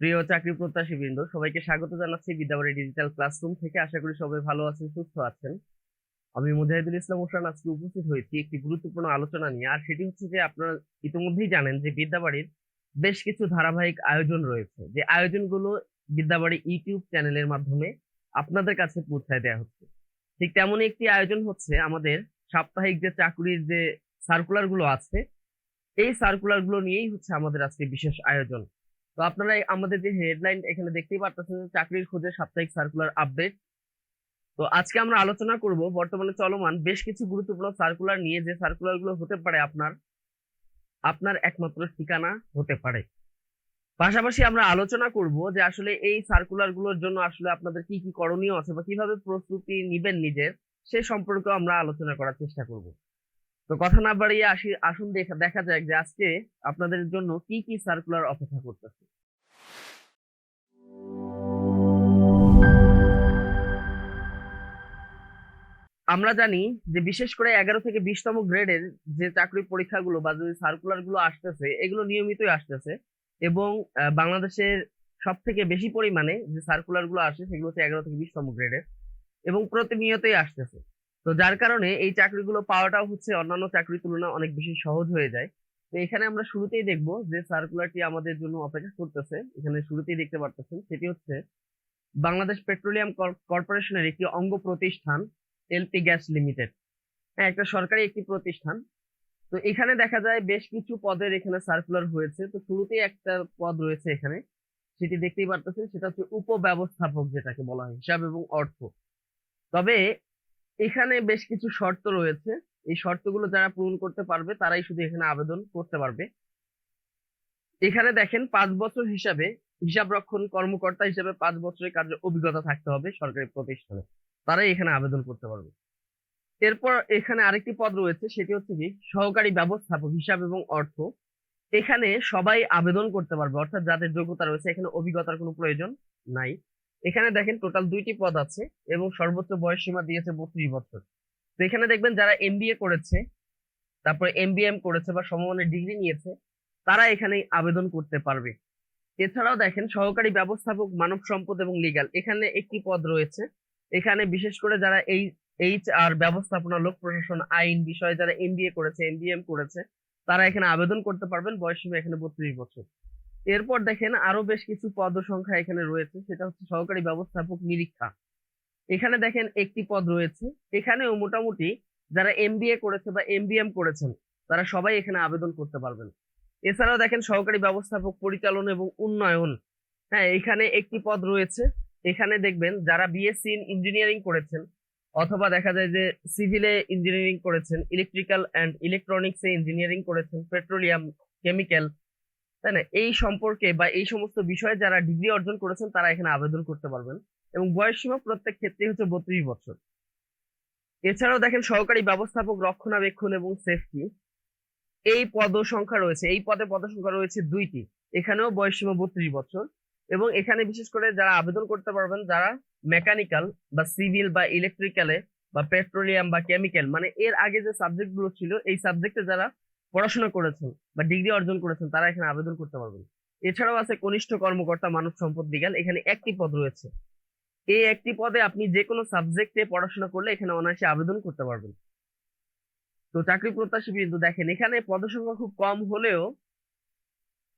প্রিয় চাকরি প্রত্যাশী বৃন্দ, সবাইকে স্বাগত জানাচ্ছি বিদ্যাবাড়ি ডিজিটাল ক্লাসরুম থেকে। আশা করি সবাই ভালো আছেন, সুস্থ আছেন। আমি মুজাহিদুল ইসলাম হোসেন, আজকে উপস্থিত হয়েছি একটি গুরুত্বপূর্ণ আলোচনা নিয়ে। আর সেটি হচ্ছে যে আপনারা ইতিমধ্যেই জানেন যে বিদ্যাবাড়ির বেশ কিছু ধারাবাহিক আয়োজন রয়েছে। যে আয়োজনগুলো বিদ্যাবাড়ি ইউটিউব চ্যানেলের মাধ্যমে আপনাদের কাছে পৌঁছায় দেওয়া হচ্ছে। ঠিক তেমনই একটি আয়োজন হচ্ছে আমাদের সাপ্তাহিক যে চাকরির যে সার্কুলারগুলো আছে, এই সার্কুলারগুলো নিয়েই হচ্ছে আমাদের আজকে বিশেষ আয়োজন। তো আপনারা আমাদের যে হেডলাইন এখানে দেখতেই পারতেছেন চাকরির খোঁজে সাপ্তাহিক সার্কুলার আপডেট তো আজকে আমরা আলোচনা করব বর্তমানে চলমান বেশ কিছু গুরুত্বপূর্ণ সার্কুলার নিয়ে যে সার্কুলারগুলো হতে পারে আপনার আপনার একমাত্র ঠিকানা হতে পারে। পাশাপাশি আমরা আলোচনা করব যে আসলে এই সার্কুলারগুলোর জন্য আসলে আপনাদের কি কি করণীয় আছে বা কীভাবে প্রস্তুতি নিবেন নিজের, সে সম্পর্কে আমরা আলোচনা করার চেষ্টা করব। তো কথা না বাড়িয়ে আসি, আসুন দেখা দেখা যাক যে আজকে আপনাদের জন্য কি কি সার্কুলার অপেক্ষা করতেছে। আমরা জানি যে বিশেষ করে এগারো থেকে বিশতম গ্রেডের যে চাকরি পরীক্ষাগুলো বা যে সার্কুলারগুলো আসতেছে, এগুলো নিয়মিতই আসতেছে এবং বাংলাদেশের সব থেকে বেশি পরিমাণে যে সার্কুলারগুলো আসে সেগুলো হচ্ছে এগারো থেকে বিশতম গ্রেডের এবং প্রতিনিয়তই আসতেছে। তো যার কারণে এই চাকরিগুলো পাওয়াটাও হচ্ছে অন্যান্য চাকরির তুলনায় অনেক বেশি সহজ হয়ে যায়। তো এখানে আমরা শুরুতেই দেখব যে সার্কুলারটি আমাদের জন্য অপেক্ষা করতেছে। এখানে শুরুতেই দেখতে পারতেছেন, সেটি হচ্ছে বাংলাদেশ পেট্রোলিয়াম কর- কর্পোরেশনের একটি অঙ্গ প্রতিষ্ঠান এলপি গ্যাস লিমিটেড হ্যাঁ একটা সরকারি একটি প্রতিষ্ঠান। তো এখানে দেখা যায় বেশ কিছু পদের এখানে সার্কুলার হয়েছে। তো শুরুতেই একটা পদ রয়েছে এখানে। সেটি দেখতেই পারতেছেন, সেটা হচ্ছে উপব্যবস্থাপক যেটাকে বলা হয়, হিসাব এবং অর্থ। তবে এখানে বেশ কিছু শর্ত রয়েছে। এই শর্তগুলো যারা পূরণ করতে পারবে, তারাই শুধু এখানে আবেদন করতে পারবে। এখানে দেখেন, পাঁচ বছর হিসাবে হিসাব রক্ষণ কর্মকর্তা হিসাবে পাঁচ বছরের কার্য অভিজ্ঞতা থাকতে হবে সরকারি প্রতিষ্ঠানে। তারাই এখানে আবেদন করতে পারবে। এরপর এখানে আরেকটি পদ রয়েছে, সেটি হচ্ছে কি, সহকারী ব্যবস্থাপক হিসাব এবং অর্থ। এখানে সবাই আবেদন করতে পারবে, অর্থাৎ যাদের যোগ্যতা রয়েছে, এখানে অভিজ্ঞতার কোনো প্রয়োজন নাই। এখানে দেখেন টোটাল দুইটি পদ আছে এবং সর্বোচ্চ বয়স সীমা দিয়েছে বত্রিশ বছর। তো এখানে দেখবেন যারা এমবিএ করেছে, তারপরে এমবিএম করেছে বা সমমানের ডিগ্রি নিয়েছে, তারা এখানে আবেদন করতে পারবে। এছাড়াও দেখেন সহকারী ব্যবস্থাপক, মানব সম্পদ এবং লিগাল এখানে একটি পদ রয়েছে। এখানে বিশেষ করে যারা এই এইচ আর ব্যবস্থাপনা, লোক প্রশাসন, আইন বিষয়ে যারা এমবিএ করেছে এমবিএম করেছে, তারা এখানে আবেদন করতে পারবেন বয়স সীমা এখানে বত্রিশ বছর। এরপর দেখেন আরও বেশ কিছু পদ সংখ্যা এখানে রয়েছে, সেটা হচ্ছে সহকারী ব্যবস্থাপক নিরীক্ষা। এখানে দেখেন একটি পদ রয়েছে, এখানেও মোটামুটি যারা এমবিএ করেছে বা এমবিএম করেছেন, তারা সবাই এখানে আবেদন করতে পারবেন। এছাড়াও দেখেন সহকারী ব্যবস্থাপক পরিচালন এবং উন্নয়ন হ্যাঁ এখানে একটি পদ রয়েছে, এখানে দেখবেন যারা বিএসসি ইন ইঞ্জিনিয়ারিং করেছেন, অথবা দেখা যায় যে সিভিলে ইঞ্জিনিয়ারিং করেছেন ইলেকট্রিক্যাল অ্যান্ড ইলেকট্রনিক্স ইঞ্জিনিয়ারিং করেছেন পেট্রোলিয়াম কেমিক্যাল তাই না? এই সম্পর্কে বা এই সমস্ত বিষয়ে যারা ডিগ্রি অর্জন করেছেন, তারা এখানে আবেদন করতে পারবেন। এবং বয়স সীমা প্রত্যেক ক্ষেত্রে হচ্ছে বত্রিশ বছর। এছাড়াও দেখেন, সহকারী ব্যবস্থাপক, রক্ষণাবেক্ষণ এবং সেফটি এই পদ সংখ্যা রয়েছে। এই পদে পদ সংখ্যা রয়েছে দুইটি। এখানেও বয়স সীমা বত্রিশ বছর। এবং এখানে বিশেষ করে যারা আবেদন করতে পারবেন, যারা মেকানিক্যাল বা সিভিল বা ইলেকট্রিক্যালে বা পেট্রোলিয়াম বা কেমিক্যাল মানে এর আগে যে সাবজেক্টগুলো ছিল, এই সাবজেক্টে যারা পড়াশোনা করেছেন বা ডিগ্রি অর্জন করেছেন, তারা এখানে আবেদন করতে পারবেন। এছাড়াও আছে কনিষ্ঠ কর্মকর্তা মানব সম্পদ বিজ্ঞান, এখানে একটি পদ রয়েছে। এই একটি পদে আপনি যে কোনো সাবজেক্টে পড়াশোনা করলে এখানে অনায়াসে আবেদন করতে পারবেন। তো চাকরি প্রত্যাশী বিন্দু, দেখেন, এখানে পদসংখ্যা খুব কম হলেও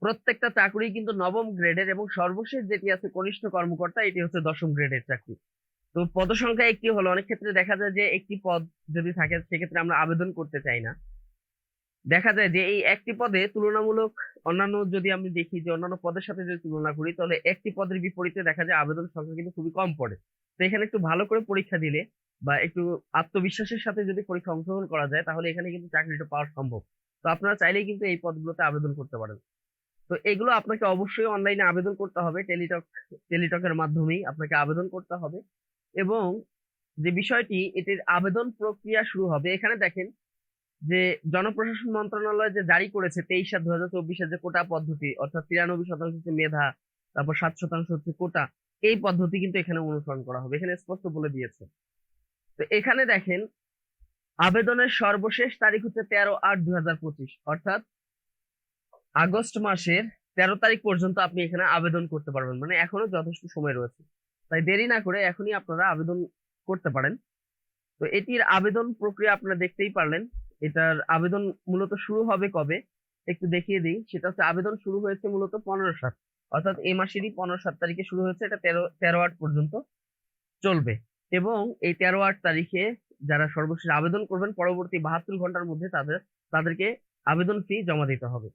প্রত্যেকটা চাকরি কিন্তু নবম গ্রেডের এবং সর্বশেষ যেটি আছে কনিষ্ঠ কর্মকর্তা, এটি হচ্ছে দশম গ্রেডের চাকরি। তো পদসংখ্যা একটি হলো, অনেক ক্ষেত্রে দেখা যায় যে একটি পদ যদি থাকে, সেক্ষেত্রে আমরা আবেদন করতে চাই না। দেখা যায় যে এই একটি পদে তুলনামূলক অন্যান্য যদি আমি দেখি যে অন্যান্য পদের সাথে যদি তুলনা করি, তাহলে একটি পদের বিপরীতে দেখা যায় আবেদন সংখ্যা কিন্তু খুবই কম পড়ে। তো এখানে একটু ভালো করে পরীক্ষা দিলে বা একটু আত্মবিশ্বাসের সাথে যদি পরীক্ষা অংশগ্রহণ করা যায়, তাহলে এখানে কিন্তু চাকরিটা পাওয়া সম্ভব। তো আপনারা চাইলেই কিন্তু এই পদগুলোতে আবেদন করতে পারেন। তো এগুলো আপনাকে অবশ্যই অনলাইনে আবেদন করতে হবে, টেলিটক, টেলিটকের মাধ্যমেই আপনাকে আবেদন করতে হবে। এবং যে বিষয়টি, এটির আবেদন প্রক্রিয়া শুরু হবে, এখানে দেখেন যে জনপ্রশাসন মন্ত্রণালয় যে জারি করেছে তেইশ সাত দু হাজার চব্বিশের যে কোটা পদ্ধতি, অর্থাৎ তিরানব্বই শতাংশ হচ্ছে মেধা, তারপর সাত শতাংশ হচ্ছে কোটা, এই পদ্ধতি কিন্তু এখানে অনুসরণ করা হবে। এখানে স্পষ্ট বলে দিয়েছে। তো এখানে দেখেন, আবেদনের সর্বশেষ তারিখ হচ্ছে তেরো আট দুই হাজার পঁচিশ, অর্থাৎ আগস্ট মাসের তেরো তারিখ পর্যন্ত আপনি এখানে আবেদন করতে পারবেন। মানে এখনও যথেষ্ট সময় রয়েছে। তাই দেরি না করে এখনই আপনারা আবেদন করতে পারেন। তো এটির আবেদন প্রক্রিয়া আপনারা দেখতেই পারলেন। এটার আবেদন মূলত শুরু হবে কবে? একটু দেখিয়ে দিই। সেটা হচ্ছে আবেদন শুরু হয়েছে মূলত পনেরো সাত, অর্থাৎ এ মাসেরই পনেরো সাত তারিখে শুরু হয়েছে। এটা তেরো তেরো আট পর্যন্ত চলবে। এবং এই তেরো আট তারিখে যারা সর্বশেষ আবেদন করবেন, পরবর্তী বাহাত্তর ঘণ্টার মধ্যে তাদের, তাদেরকে আবেদন ফি জমা দিতে হবে।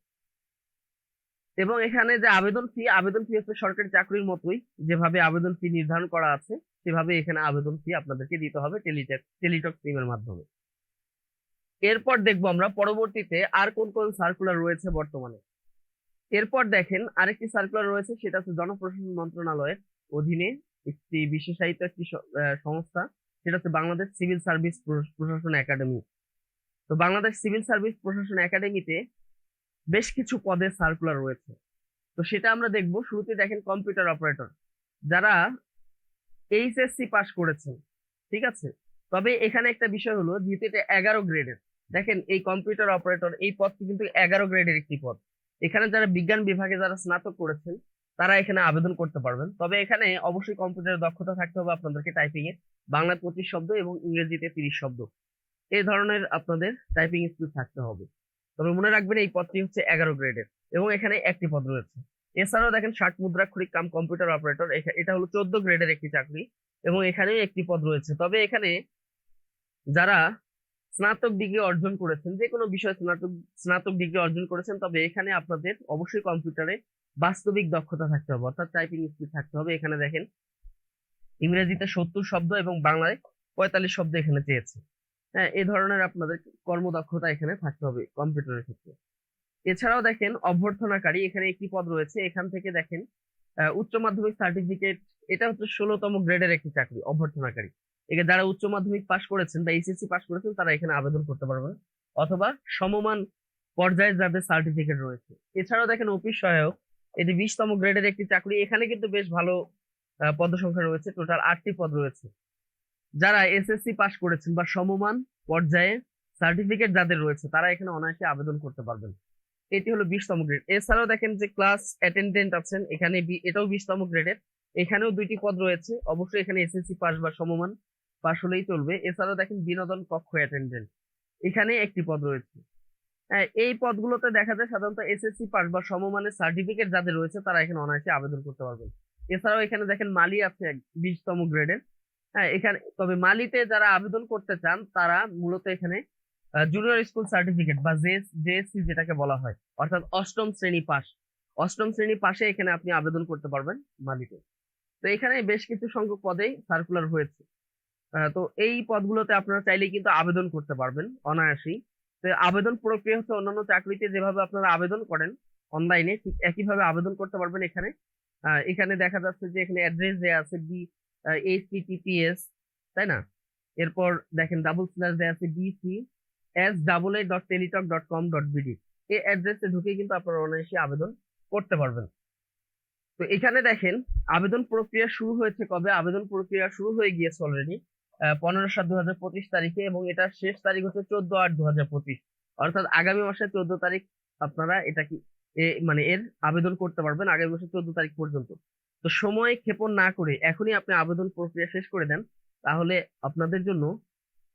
এবং এখানে যে আবেদন ফি আবেদন ফি হচ্ছে সরকারি চাকরির মতোই। যেভাবে আবেদন ফি নির্ধারণ করা আছে, সেভাবে এখানে আবেদন ফি আপনাদেরকে দিতে হবে টেলিটক টেলিটক সিমের মাধ্যমে। এরপর দেখব আমরা পরবর্তীতে আর কোন কোন সার্কুলার রয়েছে বর্তমানে। এরপর দেখেন আরেকটি সার্কুলার রয়েছে, সেটা হচ্ছে জনপ্রশাসন মন্ত্রণালয়ের অধীনে একটি বিশেষায়িত একটি সংস্থা, সেটা হচ্ছে বাংলাদেশ সিভিল সার্ভিস প্রশাসন একাডেমি। তো বাংলাদেশ সিভিল সার্ভিস প্রশাসন একাডেমিতে বেশ কিছু পদের সার্কুলার রয়েছে। তো সেটা আমরা দেখব। শুরুতে দেখেন কম্পিউটার অপারেটর যারা এইচএসসি পাস করেছেন, ঠিক আছে? তবে এখানে একটা বিষয় হলো, যেহেতু এটা এগারো গ্রেডের দেখেন এই কম্পিউটার অপারেটর এই পদটি কিন্তু এগারো গ্রেডের একটি পদ। এখানে যারা বিজ্ঞান বিভাগে যারা স্নাতক করেছেন, তারা এখানে আবেদন করতে পারবেন। তবে এখানে অবশ্যই কম্পিউটারের দক্ষতা থাকতে হবে আপনাদেরকে টাইপিং এ বাংলা পঁচিশ শব্দ এবং ইংরেজিতে তিরিশ শব্দ। এই ধরনের আপনাদের টাইপিং স্কিল থাকতে হবে। তবে মনে রাখবেন এই পদটি হচ্ছে এগারো গ্রেডের এবং এখানে একটি পদ রয়েছে। এছাড়াও দেখেন ষাট মুদ্রাক্ষরিক কাম কম্পিউটার অপারেটর এটা হলো চোদ্দ গ্রেডের একটি চাকরি। এবং এখানেও একটি পদ রয়েছে। তবে এখানে যারা স্নাতক ডিগ্রি অর্জন করেছেন, যে কোনো বিষয়ে স্নাতক স্নাতক ডিগ্রি অর্জন করেছেন, তবে এখানে আপনাদের অবশ্যই কম্পিউটারে বাস্তবিক দক্ষতা থাকতে হবে। অর্থাৎ টাইপিং স্পিড থাকতে হবে। এখানে দেখেন, ইংরেজিতে সত্তর শব্দ এবং বাংলায় পঁয়তাল্লিশ শব্দ এখানে চেয়েছে। হ্যাঁ এ ধরনের আপনাদের কর্মদক্ষতা এখানে থাকতে হবে কম্পিউটারের ক্ষেত্রে। এছাড়াও দেখেন, অভ্যর্থনাকারী, এখানে একটি পদ রয়েছে। এখান থেকে দেখেন উচ্চ মাধ্যমিক সার্টিফিকেট এটা হচ্ছে ষোলোতম গ্রেডের একটি চাকরি অভ্যর্থনাকারী। এখানে যারা উচ্চ মাধ্যমিক পাশ করেছেন বা এইচএসসি পাশ করেছেন তারা এখানে আবেদন করতে পারবেন অথবা সমমান পর্যায়ে যাদের সার্টিফিকেট রয়েছে। এছাড়াও দেখেন অফিস সহায়ক এটি বিশতম গ্রেডের একটি চাকরি। এখানে কিন্তু বেশ ভালো আহ, পদসংখ্যা রয়েছে। টোটাল আটটি পদ রয়েছে। যারা এসএসসি পাশ করেছেন বা সমমান পর্যায়ে সার্টিফিকেট যাদের রয়েছে তারা এখানে অনায়াসে আবেদন করতে পারবেন। এটি হলো বিশতম গ্রেড। এছাড়াও দেখেন যে ক্লাস অ্যাটেন্ডেন্ট আছেন এখানে এটাও বিশতম গ্রেডের। এখানেও দুইটি পদ রয়েছে। অবশ্যই এখানে এসএসসি পাস বা সমমান পাস হলেই চলবে। এছাড়াও দেখেন বিনোদন কক্ষ অ্যাটেন্ডেন্ট এখানে একটি পদ রয়েছে। হ্যাঁ এই পদগুলোতে দেখা যায় সাধারণত এসএসসি পাস বা সমমানের সার্টিফিকেট যাদের রয়েছে, তারা এখানে অনায়াসে আবেদন করতে পারবেন। এছাড়াও এখানে দেখেন মালি আছে বিশতম গ্রেডের হ্যাঁ এখানে, তবে মালিতে যারা আবেদন করতে চান, তারা মূলত এখানে জুনিয়র স্কুল সার্টিফিকেট বা জেএসসি যেটাকে বলা হয়, অর্থাৎ অষ্টম শ্রেণি পাস অষ্টম শ্রেণি পাশে এখানে আপনি আবেদন করতে পারবেন মালিতে। তো এখানে বেশ কিছু সংখ্যক পদেই সার্কুলার হয়েছে। তো এই পদগুলোতে আপনারা চাইলেই কিন্তু আবেদন করতে পারবেন অনায়াসেই। তো আবেদন প্রক্রিয়া হচ্ছে অন্যান্য চাকরিতে যেভাবে আপনারা আবেদন করেন অনলাইনে ঠিক একইভাবে আবেদন করতে পারবেন এখানে। এখানে দেখা যাচ্ছে যে এখানে অ্যাড্রেস দেওয়া আছে বি এইচটিটিপিএস তাই না? এরপর দেখেন ডাবল স্ল্যাশ দেওয়া আছে BC S double A dot Teletalk dot com dot BD এই অ্যাড্রেসে ঢুকে কিন্তু আপনারা অনায়াসে আবেদন করতে পারবেন। তো এখানে দেখেন, আবেদন প্রক্রিয়া শুরু হয়েছে কবে? আবেদন প্রক্রিয়া শুরু হয়ে গিয়েছে অলরেডি পনেরো সাত দু হাজার পঁচিশ তারিখে এবং এটার শেষ তারিখ হচ্ছে চোদ্দ আট দু হাজার পঁচিশ। অর্থাৎ আগামী মাসের চোদ্দ তারিখ আপনারা এটা কি মানে এর আবেদন করতে পারবেন আগামী মাসের চোদ্দ তারিখ পর্যন্ত। তো সময় ক্ষেপণ না করে এখনই আপনি আবেদন প্রক্রিয়া শেষ করে দেন, তাহলে আপনাদের জন্য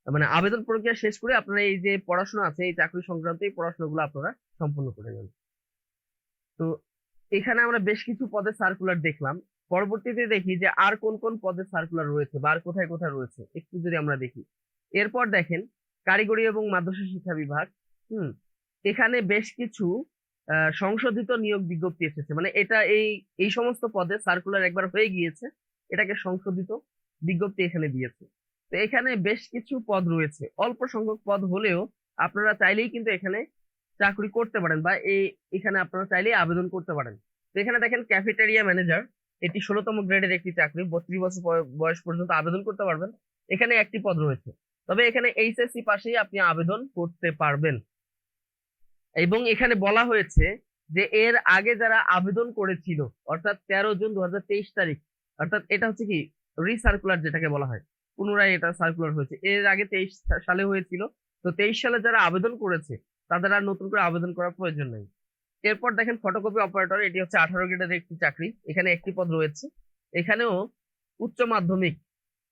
মানে আবেদন প্রক্রিয়া শেষ করে আপনারা এই যে পড়াশোনা আছে, এই চাকরি সংক্রান্ত এই পড়াশোনাগুলো আপনারা সম্পূর্ণ করে নেন তো এখানে আমরা বেশ কিছু পদে সার্কুলার দেখলাম। পরবর্তীতে দেখি যে আর কোন কোন পদে সার্কুলার রয়েছে বা আর কোথায় কোথায় রয়েছে। একটু যদি আমরা দেখি। এরপর দেখেন, কারিগরি এবং মাদ্রাসা শিক্ষা বিভাগ, হুম, এখানে বেশ কিছু সংশোধিত নিয়োগ বিজ্ঞপ্তি এসেছে। মানে এটা এই এই সমস্ত পদে সার্কুলার একবার হয়ে গিয়েছে, এটাকে সংশোধিত বিজ্ঞপ্তি এখানে দিয়েছে। তো এখানে বেশ কিছু পদ রয়েছে। অল্প সংখ্যক পদ হলেও আপনারা চাইলেই কিন্তু এখানে চাকরি করতে পারেন বা এই এখানে আপনারা চাইলেই আবেদন করতে পারেন। এখানে দেখেন ক্যাফেটেরিয়া ম্যানেজার এটি ষোলোতম গ্রেডের একটি চাকরি, বত্রিশ বছর বয়- বয়স পর্যন্ত আবেদন করতে পারবেন। এখানে একটি পদ রয়েছে। তবে এখানে এইচএসসি পাশেই আপনি আবেদন করতে পারবেন। এবং এখানে বলা হয়েছে যে এর আগে যারা আবেদন করেছিল, অর্থাৎ তেরো জুন দু হাজার তেইশ তারিখ, অর্থাৎ এটা হচ্ছে কি রিসার্কুলার যেটাকে বলা হয়, পুনরায় এটা সার্কুলার হয়েছে। এর আগে তেইশ সালে হয়েছিল। তো তেইশ সালে যারা আবেদন করেছে তাদের আর নতুন করে আবেদন করার প্রয়োজন নেই। এরপর দেখেন ফটোকপি অপারেটর এটি হচ্ছে আঠারো গ্রেডের একটি চাকরি। এখানে একটি পদ রয়েছে। এখানেও উচ্চ মাধ্যমিক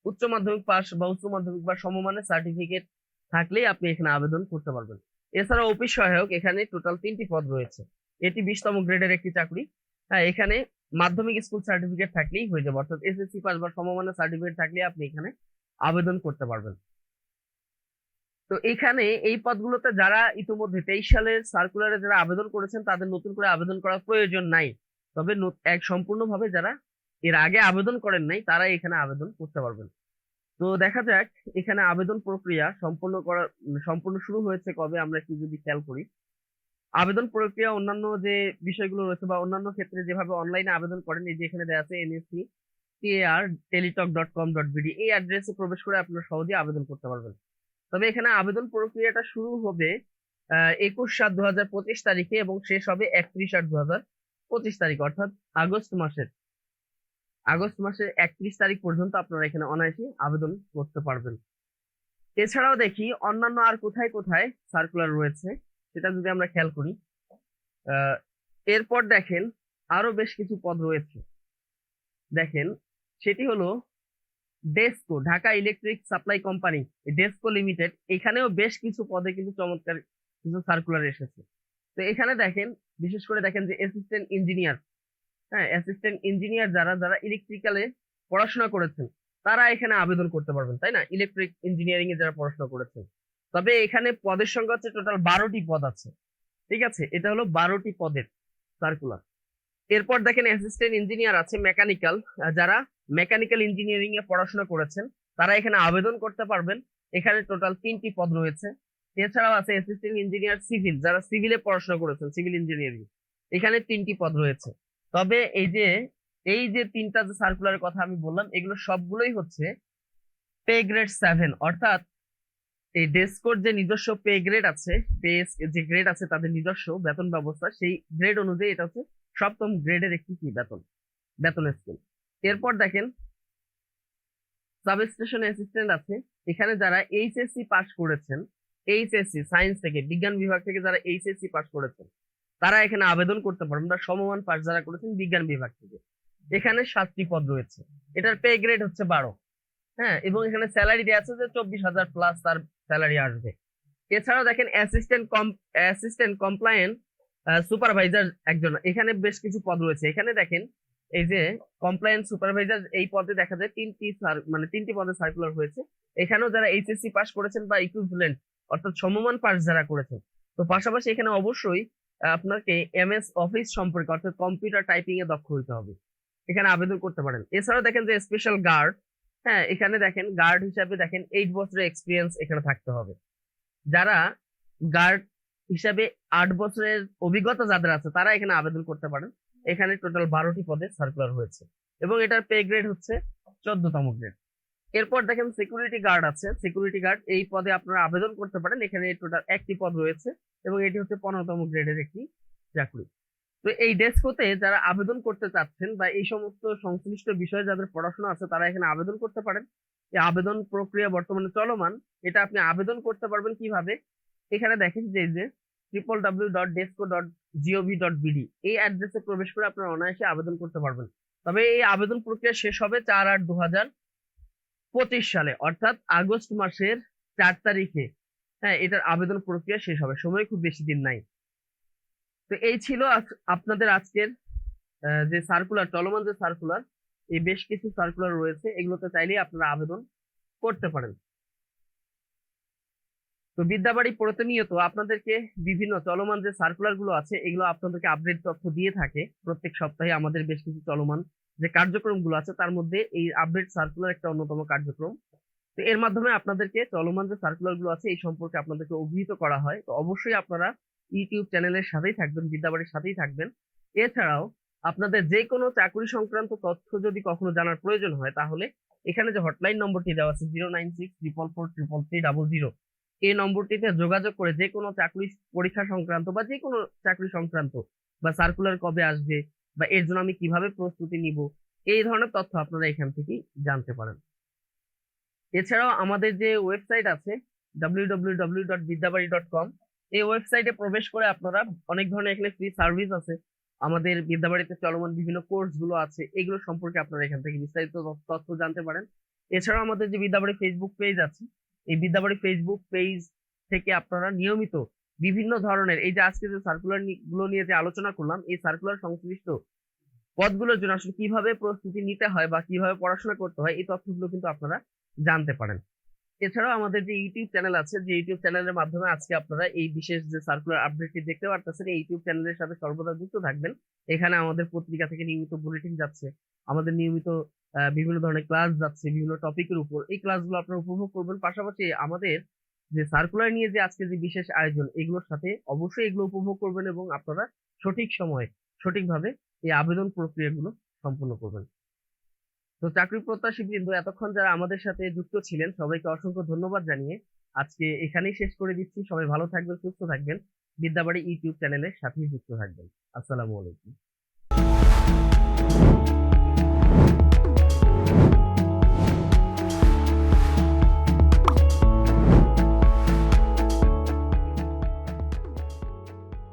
উচ্চ মাধ্যমিক পাস বা উচ্চ মাধ্যমিক বা সমমানের সার্টিফিকেট থাকলেই আপনি এখানে আবেদন করতে পারবেন। এছাড়া অফিস সহায়ক, এখানে টোটাল তিনটি পদ রয়েছে। এটি বিশতম গ্রেডের একটি চাকরি। হ্যাঁ এখানে মাধ্যমিক স্কুল সার্টিফিকেট থাকলেই হয়ে যাবে। অর্থাৎ এসএসসি পাস বা সমমানের সার্টিফিকেট থাকলে আপনি এখানে আবেদন করতে পারবেন। তো এখানে এই পদগুলোতে যারা ইতিমধ্যে তেইশ সালের সার্কুলারে যারা আবেদন করেছেন, তাদের নতুন করে আবেদন করার প্রয়োজন নাই। তবে এক সম্পূর্ণভাবে যারা এর আগে আবেদন করেন নাই তারা এখানে আবেদন করতে পারবেন। তো দেখা যাক, এখানে আবেদন প্রক্রিয়া সম্পূর্ণ করা, সম্পূর্ণ শুরু হয়েছে কবে, আমরা একটু যদি খেয়াল করি। আবেদন প্রক্রিয়া অন্যান্য যে বিষয়গুলো রয়েছে বা অন্যান্য ক্ষেত্রে যেভাবে অনলাইনে আবেদন করেন, এই যে এখানে দেওয়া আছে NSC TR Teletalk dot com dot BD এই অ্যাড্রেসে প্রবেশ করে আপনারা সহজে আবেদন করতে পারবেন। তবে এখানে আবেদন প্রক্রিয়াটা শুরু হবে একুশ সাত দু হাজার পঁচিশ তারিখে এবং শেষ হবে একত্রিশ আট দু হাজার পঁচিশ তারিখ, অর্থাৎ আগস্ট মাসের আগস্ট মাসের একত্রিশ তারিখ পর্যন্ত আপনারা এখানে অনায়াসে আবেদন করতে পারবেন। এছাড়াও দেখি, অন্যান্য আর কোথায় কোথায় সার্কুলার রয়েছে, সেটা যদি আমরা খেয়াল করি এরপর দেখেন আরও বেশ কিছু পদ রয়েছে। দেখেন, সেটি হলো DESCO Dhaka electric supply company DESCO limited এখানেও বেশ কিছু পদে কিন্তু চমৎকার কিছু সার্কুলার এসেছে। তো এখানে দেখেন, বিশেষ করে দেখেন যে অ্যাসিস্ট্যান্ট ইঞ্জিনিয়ার হ্যাঁ অ্যাসিস্ট্যান্ট ইঞ্জিনিয়ার যারা যারা ইলেকট্রিক্যালে পড়াশোনা করেছেন, তারা এখানে আবেদন করতে পারবেন, তাই না? ইলেকট্রিক ইঞ্জিনিয়ারিং এ যারা পড়াশোনা করেছেন। তবে এখানে পদের সংখ্যা হচ্ছে টোটাল বারোটি পদ আছে, ঠিক আছে? এটা হলো বারোটি পদের সার্কুলার এরপর দেখেন অ্যাসিস্ট্যান্ট ইঞ্জিনিয়ার আছে মেকানিক্যাল যারা মেকানিক্যাল ইঞ্জিনিয়ারিং এ পড়াশোনা করেছেন। তারা এখানে আবেদন করতে পারবেন। এখানে টোটাল তিনটি পদ রয়েছে। এছাড়াও আছে অ্যাসিস্ট্যান্ট ইঞ্জিনিয়ার সিভিল যারা সিভিলে পড়াশোনা করেছেন সিভিল ইঞ্জিনিয়ারিং এখানে তিনটি পদ রয়েছে। তবে এই যে এই যে তিনটা যে সার্কুলারের কথা আমি বললাম, এগুলো সবগুলোই হচ্ছে পে গ্রেড সেভেন অর্থাৎ এই ডেস্কোর যে নিজস্ব পে গ্রেড আছে পে যে গ্রেড আছে তাদের নিজস্ব বেতন ব্যবস্থা, সেই গ্রেড অনুযায়ী এটা হচ্ছে সপ্তম গ্রেডের একটি কি বেতন? বেতন স্কেল এরপর দেখেন সাব স্টেশন অ্যাসিস্ট্যান্ট আছে। এখানে যারা এইচএসসি পাস করেছেন এইচএসসি সায়েন্স থেকে, বিজ্ঞান বিভাগ থেকে যারা এইচএসসি পাস করেছেন, তারা এখানে আবেদন করতে পারবেন। বা সমমান পাস যারা করেছেন, বিজ্ঞান বিভাগ থেকে। এখানে সাতটি পদ রয়েছে। এটার পে গ্রেড হচ্ছে বারো। হ্যাঁ এবং এখানে স্যালারি দেওয়া আছে যে চব্বিশ হাজার প্লাস তার স্যালারি আসবে। এছাড়াও দেখেন assistant com assistant compliant supervisor একজন। এখানে বেশ কিছু পদ রয়েছে। এখানে দেখেন এই যে কমপ্লায়েন্স সুপারভাইজার এই পদে দেখা যায় তিনটি মানে তিনটি পদে সার্কুলার হয়েছে। এখানেও যারা এইচএসসি পাস করেছেন বা ইকুইভ্যালেন্ট অর্থাৎ সমমান পাস যারা করেছেন। তো পাশাপাশি এখানে অবশ্যই আপনাকে এমএস অফিস সম্পর্কে, অর্থাৎ কম্পিউটার টাইপিং এ দক্ষ হইতে হবে। এখানে আবেদন করতে পারেন। এছাড়াও দেখেন যে স্পেশাল গার্ড হ্যাঁ এখানে দেখেন গার্ড হিসাবে দেখেন এইট বছরের এক্সপিরিয়েন্স এখানে থাকতে হবে। যারা গার্ড হিসাবে আট বছরের অভিজ্ঞতা যাদের আছে, তারা এখানে আবেদন করতে পারেন। এখানে টোটাল বারোটি পদে সার্কুলার হয়েছে। এবং এটার পে গ্রেড হচ্ছে চোদ্দতম গ্রেড এরপর দেখেন সিকিউরিটি গার্ড আছে। সিকিউরিটি গার্ড এই পদে আপনারা আবেদন করতে পারেন। এখানে টোটাল একটি পদ রয়েছে এবং এটি হচ্ছে পনেরোতম গ্রেডের একটি চাকরি। তো এই ডেস্কোতে যারা আবেদন করতে চাচ্ছেন বা এই সমস্ত সংশ্লিষ্ট বিষয়ে যাদের পড়াশোনা আছে, তারা এখানে আবেদন করতে পারেন। এই আবেদন প্রক্রিয়া বর্তমানে চলমান। এটা আপনি আবেদন করতে পারবেন কীভাবে? এখানে দেখেন যে যে triple W dot DESCO dot G O V dot BD এই অ্যাড্রেসে প্রবেশ করে আপনারা অনায়াসে আবেদন করতে পারবেন। তবে এই আবেদন প্রক্রিয়া শেষ হবে চার আট দু হাজার পঁচিশ সালে, অর্থাৎ আগস্ট মাসের চার তারিখে। হ্যাঁ এটার আবেদন প্রক্রিয়া শেষ হবে, সময় খুব বেশি দিন নাই। তো এই ছিল আপনাদের আজকের যে সার্কুলার চলমান যে সার্কুলার এই বেশ কিছু সার্কুলার রয়েছে, এগুলোতে চাইলেই আপনারা আবেদন করতে পারেন। তো বিদ্যাবাড়ি প্রতিনিয়ত আপনাদেরকে বিভিন্ন চলমান যে সার্কুলারগুলো আছে, এগুলো আপনাদেরকে আপডেট তথ্য দিয়ে থাকে। প্রত্যেক সপ্তাহে আমাদের বেশ কিছু চলমান যে কার্যক্রমগুলো আছে, তার মধ্যে এই আপডেট সার্কুলার একটা অন্যতম কার্যক্রম। তো এর মাধ্যমে আপনাদেরকে চলমান যে সার্কুলারগুলো আছে, এই সম্পর্কে আপনাদেরকে অভিহিত করা হয়। তো অবশ্যই আপনারা ইউটিউব চ্যানেলের সাথেই থাকবেন, বিদ্যাবাড়ির সাথেই থাকবেন। এছাড়াও আপনাদের যে কোনো চাকরি সংক্রান্ত তথ্য যদি কখনো জানার প্রয়োজন হয়, তাহলে এখানে যে হটলাইন নম্বরটি দেওয়া আছে zero nine six triple four triple three double zero এই নম্বরটিতে যোগাযোগ করে যে কোনো চাকরি পরীক্ষা সংক্রান্ত বা যে কোনো চাকরি সংক্রান্ত বা সার্কুলার কবে আসবে বা এর জন্য আমি কীভাবে প্রস্তুতি নিব, এই ধরনের তথ্য আপনারা এখান থেকেই জানতে পারেন। এছাড়াও আমাদের যে ওয়েবসাইট আছে www.বিদ্যাবাড়ি ডট কম এই ওয়েবসাইটে প্রবেশ করে আপনারা অনেক ধরনের এখানে ফ্রি সার্ভিস আছে। আমাদের বিদ্যাবাড়িতে চলমান বিভিন্ন কোর্সগুলো আছে, এগুলো সম্পর্কে আপনারা এখান থেকে বিস্তারিত তথ্য জানতে পারেন। এছাড়াও আমাদের যে বিদ্যাবাড়ি ফেসবুক পেজ আছে এই বিদ্যাবাড়ি ফেসবুক পেজ থেকে আপনারা নিয়মিত বিভিন্ন ধরনের, এই যে আজকে যে সার্কুলারগুলো নিয়ে যে আলোচনা করলাম, এই সার্কুলার সংশ্লিষ্ট পদগুলোর জন্য আসলে কীভাবে প্রস্তুতি নিতে হয় বা কীভাবে পড়াশোনা করতে হয়, এই তথ্যগুলো কিন্তু আপনারা জানতে পারেন। এছাড়াও আমাদের যে ইউটিউব চ্যানেল আছে, যে ইউটিউব চ্যানেলের মাধ্যমে আজকে আপনারা এই বিশেষ যে সার্কুলার আপডেটটি দেখতে পারতেছেন, এই ইউটিউব চ্যানেলের সাথে সর্বদা যুক্ত থাকবেন। এখানে আমাদের পত্রিকা থেকে নিয়মিত বুলেটিন যাচ্ছে, আমাদের নিয়মিত বিভিন্ন ধরনের ক্লাস যাচ্ছে, বিভিন্ন টপিকের উপর। এই ক্লাসগুলো আপনারা উপভোগ করবেন। পাশাপাশি আমাদের যে সার্কুলার নিয়ে যে আজকে যে বিশেষ আয়োজন, এগুলোর সাথে অবশ্যই এগুলো উপভোগ করবেন এবং আপনারা সঠিক সময়ে সঠিকভাবে এই আবেদন প্রক্রিয়াগুলো সম্পূর্ণ করবেন। তো চাকরি প্রত্যাশী বৃন্দ, এতক্ষণ যারা আমাদের সাথে যুক্ত ছিলেন, সবাইকে অসংখ্য ধন্যবাদ জানিয়ে আজকে এখানেই শেষ করে দিচ্ছি। সবাই ভালো থাকবেন, সুস্থ থাকবেন। বিদ্যাবাড়ি ইউটিউব চ্যানেলের সাথেই যুক্ত থাকবেন। আসসালামু আলাইকুম।